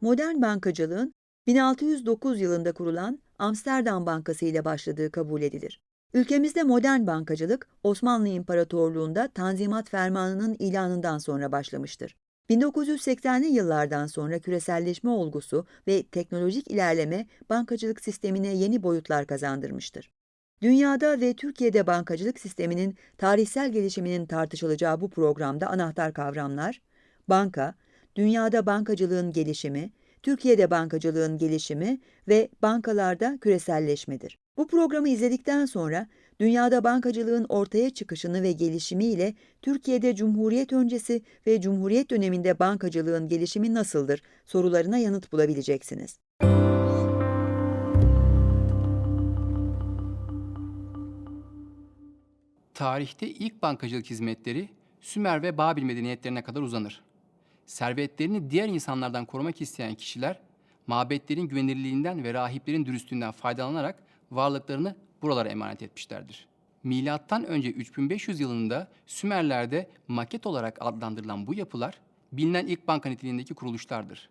modern bankacılığın 1609 yılında kurulan Amsterdam Bankası ile başladığı kabul edilir. Ülkemizde modern bankacılık Osmanlı İmparatorluğu'nda Tanzimat Fermanı'nın ilanından sonra başlamıştır. 1980'li yıllardan sonra küreselleşme olgusu ve teknolojik ilerleme bankacılık sistemine yeni boyutlar kazandırmıştır. Dünyada ve Türkiye'de bankacılık sisteminin tarihsel gelişiminin tartışılacağı bu programda anahtar kavramlar, banka, dünyada bankacılığın gelişimi, Türkiye'de bankacılığın gelişimi ve bankalarda küreselleşmedir. Bu programı izledikten sonra dünyada bankacılığın ortaya çıkışını ve gelişimiyle Türkiye'de Cumhuriyet öncesi ve Cumhuriyet döneminde bankacılığın gelişimi nasıldır sorularına yanıt bulabileceksiniz. Tarihte ilk bankacılık hizmetleri Sümer ve Babil medeniyetlerine kadar uzanır. Servetlerini diğer insanlardan korumak isteyen kişiler, mabetlerin güvenilirliğinden ve rahiplerin dürüstlüğünden faydalanarak varlıklarını buralara emanet etmişlerdir. Milattan önce 3500 yılında Sümerler'de maket olarak adlandırılan bu yapılar, bilinen ilk banka niteliğindeki kuruluşlardır.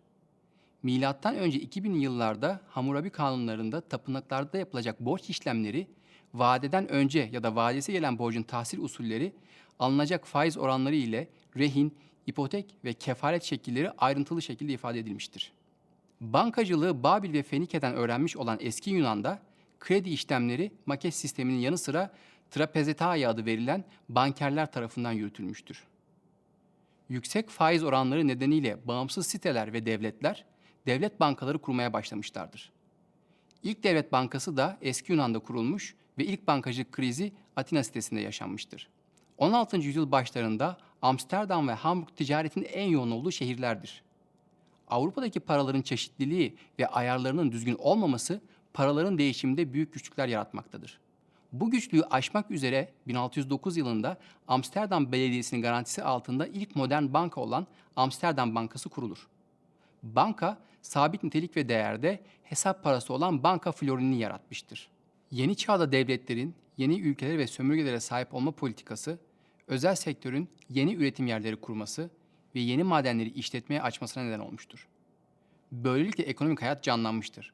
Milattan önce 2000 yıllarda Hammurabi kanunlarında tapınaklarda yapılacak borç işlemleri, vadeden önce ya da vadesi gelen borcun tahsil usulleri, alınacak faiz oranları ile rehin, ipotek ve kefalet şekilleri ayrıntılı şekilde ifade edilmiştir. Bankacılığı Babil ve Fenike'den öğrenmiş olan eski Yunan'da kredi işlemleri maket sisteminin yanı sıra trapezetai adı verilen bankerler tarafından yürütülmüştür. Yüksek faiz oranları nedeniyle bağımsız siteler ve devletler devlet bankaları kurmaya başlamışlardır. İlk devlet bankası da eski Yunan'da kurulmuş ve ilk bankacılık krizi Atina sitesinde yaşanmıştır. 16. yüzyıl başlarında Amsterdam ve Hamburg ticaretin en yoğun olduğu şehirlerdir. Avrupa'daki paraların çeşitliliği ve ayarlarının düzgün olmaması paraların değişiminde büyük güçlükler yaratmaktadır. Bu güçlüğü aşmak üzere 1609 yılında Amsterdam Belediyesi'nin garantisi altında ilk modern banka olan Amsterdam Bankası kurulur. Banka, sabit nitelik ve değerde hesap parası olan banka florini yaratmıştır. Yeni çağda devletlerin yeni ülkelere ve sömürgelere sahip olma politikası, özel sektörün yeni üretim yerleri kurması ve yeni madenleri işletmeye açmasına neden olmuştur. Böylelikle ekonomik hayat canlanmıştır.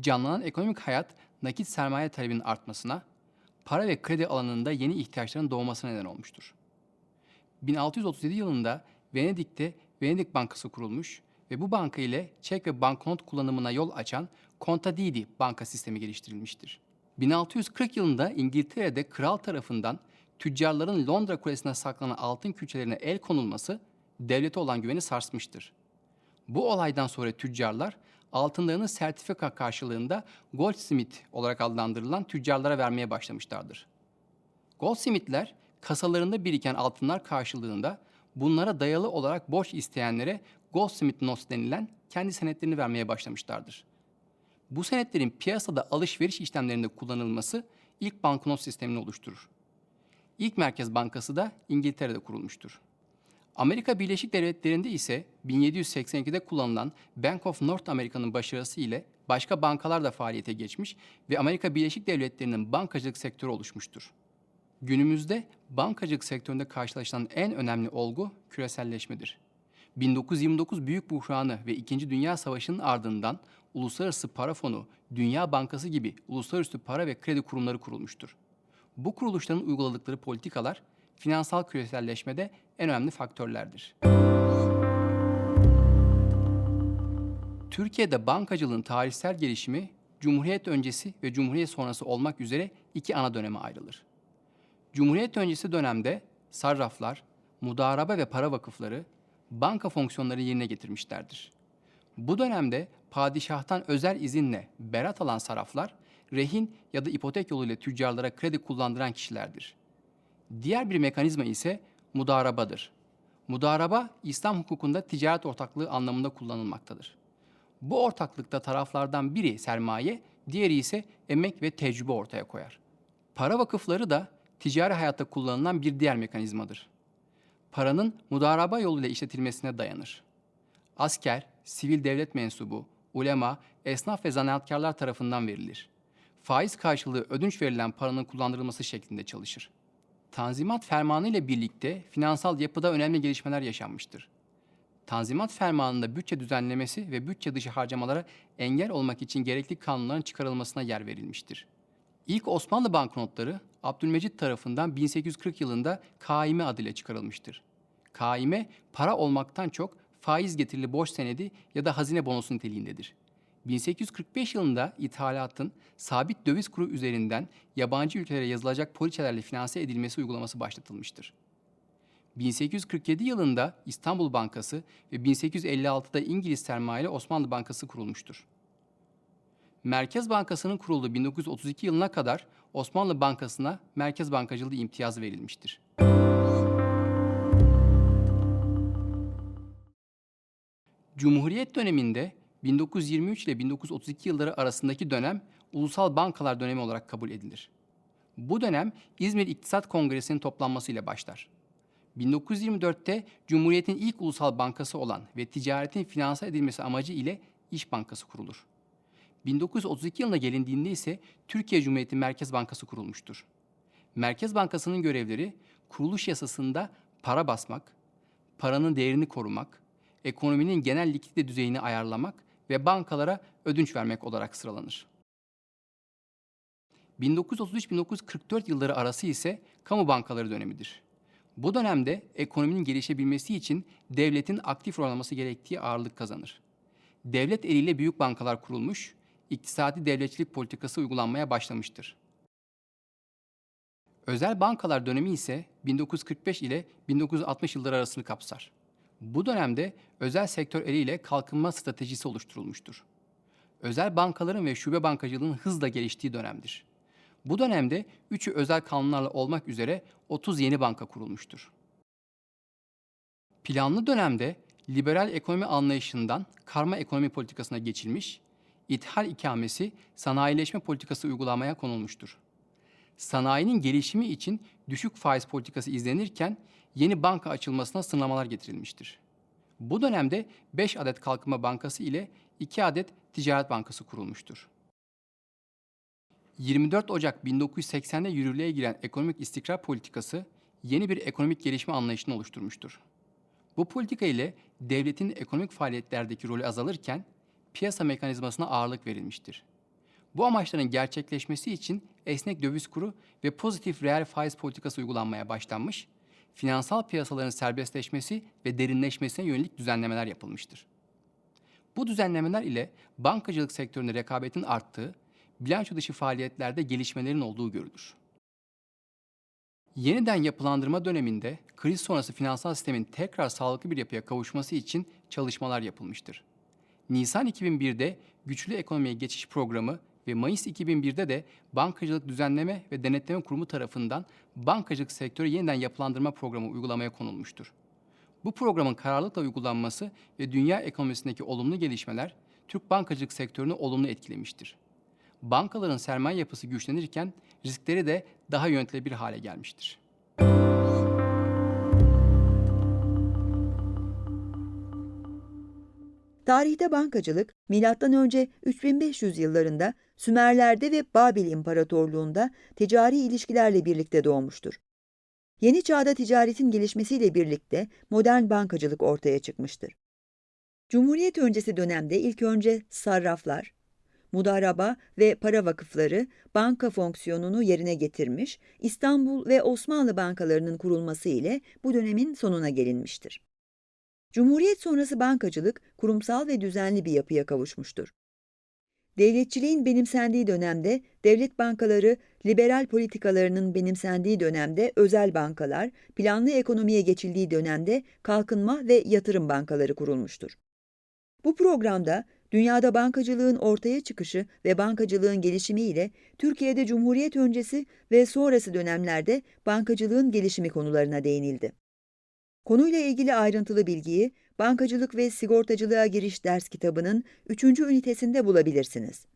Canlanan ekonomik hayat nakit sermaye talebinin artmasına, para ve kredi alanında yeni ihtiyaçların doğmasına neden olmuştur. 1637 yılında Venedik'te Venedik Bankası kurulmuş ve bu banka ile çek ve banknot kullanımına yol açan Contadidi banka sistemi geliştirilmiştir. 1640 yılında İngiltere'de kral tarafından tüccarların Londra Kulesi'ne saklanan altın külçelerine el konulması devlete olan güveni sarsmıştır. Bu olaydan sonra tüccarlar altınlarını sertifika karşılığında goldsmith olarak adlandırılan tüccarlara vermeye başlamışlardır. Goldsmithler kasalarında biriken altınlar karşılığında bunlara dayalı olarak borç isteyenlere Goldsmith Notes denilen kendi senetlerini vermeye başlamışlardır. Bu senetlerin piyasada alışveriş işlemlerinde kullanılması ilk banknot sistemini oluşturur. İlk Merkez Bankası da İngiltere'de kurulmuştur. Amerika Birleşik Devletleri'nde ise 1782'de kullanılan Bank of North America'nın başarısı ile başka bankalar da faaliyete geçmiş ve Amerika Birleşik Devletleri'nin bankacılık sektörü oluşmuştur. Günümüzde bankacılık sektöründe karşılaşılan en önemli olgu küreselleşmedir. 1929 Büyük Buhranı ve İkinci Dünya Savaşı'nın ardından Uluslararası Para Fonu, Dünya Bankası gibi uluslararası para ve kredi kurumları kurulmuştur. Bu kuruluşların uyguladıkları politikalar finansal küreselleşmede en önemli faktörlerdir. Türkiye'de bankacılığın tarihsel gelişimi Cumhuriyet öncesi ve Cumhuriyet sonrası olmak üzere iki ana döneme ayrılır. Cumhuriyet öncesi dönemde sarraflar, mudaraba ve para vakıfları banka fonksiyonları yerine getirmişlerdir. Bu dönemde padişahtan özel izinle berat alan sarraflar, rehin ya da ipotek yoluyla tüccarlara kredi kullandıran kişilerdir. Diğer bir mekanizma ise mudarabadır. Mudaraba, İslam hukukunda ticaret ortaklığı anlamında kullanılmaktadır. Bu ortaklıkta taraflardan biri sermaye, diğeri ise emek ve tecrübe ortaya koyar. Para vakıfları da ticari hayatta kullanılan bir diğer mekanizmadır. Paranın mudaraba yoluyla işletilmesine dayanır. Asker, sivil devlet mensubu, ulema, esnaf ve zanaatkarlar tarafından verilir. Faiz karşılığı ödünç verilen paranın kullandırılması şeklinde çalışır. Tanzimat Fermanı ile birlikte finansal yapıda önemli gelişmeler yaşanmıştır. Tanzimat Fermanı'nda bütçe düzenlemesi ve bütçe dışı harcamalara engel olmak için gerekli kanunların çıkarılmasına yer verilmiştir. İlk Osmanlı banknotları Abdülmecit tarafından 1840 yılında kaime adıyla çıkarılmıştır. Kaime, para olmaktan çok faiz getirili borç senedi ya da hazine bonosu niteliğindedir. 1845 yılında ithalatın sabit döviz kuru üzerinden yabancı ülkelere yazılacak poliçelerle finanse edilmesi uygulaması başlatılmıştır. 1847 yılında İstanbul Bankası ve 1856'da İngiliz Sermayeli Osmanlı Bankası kurulmuştur. Merkez Bankası'nın kurulduğu 1932 yılına kadar Osmanlı Bankası'na merkez bankacılığı imtiyazı verilmiştir. Cumhuriyet döneminde 1923 ile 1932 yılları arasındaki dönem ulusal bankalar dönemi olarak kabul edilir. Bu dönem İzmir İktisat Kongresi'nin toplanmasıyla başlar. 1924'te Cumhuriyet'in ilk ulusal bankası olan ve ticaretin finanse edilmesi amacı ile İş Bankası kurulur. 1932 yılına gelindiğinde ise Türkiye Cumhuriyeti Merkez Bankası kurulmuştur. Merkez Bankası'nın görevleri kuruluş yasasında para basmak, paranın değerini korumak, ekonominin genel likidite düzeyini ayarlamak ve bankalara ödünç vermek olarak sıralanır. 1933-1944 yılları arası ise kamu bankaları dönemidir. Bu dönemde ekonominin gelişebilmesi için devletin aktif rol alması gerektiği ağırlık kazanır. Devlet eliyle büyük bankalar kurulmuş, iktisadi devletçilik politikası uygulanmaya başlamıştır. Özel bankalar dönemi ise 1945 ile 1960 yılları arasını kapsar. Bu dönemde özel sektör eliyle kalkınma stratejisi oluşturulmuştur. Özel bankaların ve şube bankacılığının hızla geliştiği dönemdir. Bu dönemde üçü özel kanunlarla olmak üzere 30 yeni banka kurulmuştur. Planlı dönemde liberal ekonomi anlayışından karma ekonomi politikasına geçilmiş, ithal ikamesi sanayileşme politikası uygulamaya konulmuştur. Sanayinin gelişimi için düşük faiz politikası izlenirken yeni banka açılmasına sınırlamalar getirilmiştir. Bu dönemde 5 adet kalkınma bankası ile 2 adet ticaret bankası kurulmuştur. 24 Ocak 1980'de yürürlüğe giren ekonomik istikrar politikası yeni bir ekonomik gelişme anlayışını oluşturmuştur. Bu politika ile devletin ekonomik faaliyetlerdeki rolü azalırken piyasa mekanizmasına ağırlık verilmiştir. Bu amaçların gerçekleşmesi için esnek döviz kuru ve pozitif reel faiz politikası uygulanmaya başlanmış, finansal piyasaların serbestleşmesi ve derinleşmesine yönelik düzenlemeler yapılmıştır. Bu düzenlemeler ile bankacılık sektöründe rekabetin arttığı, bilanço dışı faaliyetlerde gelişmelerin olduğu görülür. Yeniden yapılandırma döneminde kriz sonrası finansal sistemin tekrar sağlıklı bir yapıya kavuşması için çalışmalar yapılmıştır. Nisan 2001'de Güçlü Ekonomiye Geçiş Programı ve Mayıs 2001'de de Bankacılık Düzenleme ve Denetleme Kurumu tarafından bankacılık sektörü yeniden yapılandırma programı uygulamaya konulmuştur. Bu programın kararlılıkla uygulanması ve dünya ekonomisindeki olumlu gelişmeler Türk bankacılık sektörünü olumlu etkilemiştir. Bankaların sermaye yapısı güçlenirken riskleri de daha yönetilebilir hale gelmiştir. Tarihte bankacılık, M.Ö. 3500 yıllarında Sümerler'de ve Babil İmparatorluğu'nda ticari ilişkilerle birlikte doğmuştur. Yeni çağda ticaretin gelişmesiyle birlikte modern bankacılık ortaya çıkmıştır. Cumhuriyet öncesi dönemde ilk önce sarraflar, mudaraba ve para vakıfları banka fonksiyonunu yerine getirmiş, İstanbul ve Osmanlı bankalarının kurulması ile bu dönemin sonuna gelinmiştir. Cumhuriyet sonrası bankacılık kurumsal ve düzenli bir yapıya kavuşmuştur. Devletçiliğin benimsendiği dönemde devlet bankaları, liberal politikalarının benimsendiği dönemde özel bankalar, planlı ekonomiye geçildiği dönemde kalkınma ve yatırım bankaları kurulmuştur. Bu programda dünyada bankacılığın ortaya çıkışı ve bankacılığın gelişimi ile Türkiye'de Cumhuriyet öncesi ve sonrası dönemlerde bankacılığın gelişimi konularına değinildi. Konuyla ilgili ayrıntılı bilgiyi Bankacılık ve Sigortacılığa Giriş ders kitabının 3. ünitesinde bulabilirsiniz.